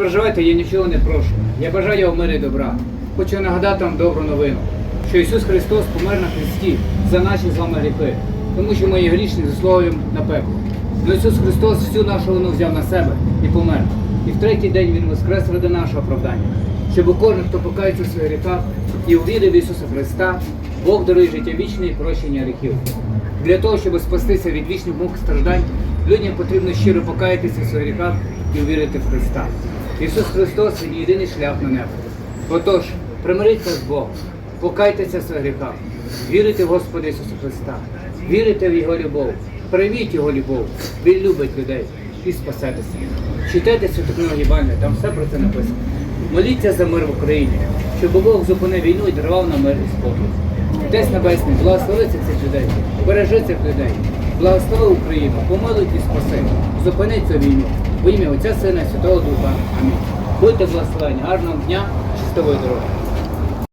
переживайте, я нічого не прошу. Я бажаю вам миру і добра. Хочу нагадати вам добру новину, що Ісус Христос помер на Христі за наші з вами гріхи, тому що ми є грішні заслуговуємо на пекло. Но Ісус Христос всю нашу вину взяв на себе і помер. І в третій день Він воскрес ради нашого оправдання, щоб кожен, хто покається у своїх гріхах і увірив Ісуса Христа, Бог дарує життя вічне і прощення гріхів. Для того, щоб спастися від вічних мук страждань, людям потрібно щиро покаятися в своїх гріхах і увірити в Христа. Ісус Христос Він єдиний шлях на небо. Отож, примиріться з Богом, покайтеся в своїх гріхах, вірите в Господа Ісуса Христа, вірите в Його любов, прийміть Його любов, Він любить людей і спасетеся. Читайте святу книгу Євангелія, там все про це написано. Моліться за мир в Україні, щоб Бог зупинив війну і дарував нам мир і спокій. Отець Небесний, благословиться цих людей, бережи цих людей, благослови Україну, помилуй і спаси, зупини цю війну. В ім'я Отця Сина Святого Духа. Амінь. Будьте благословені, гарного дня, чистової дороги.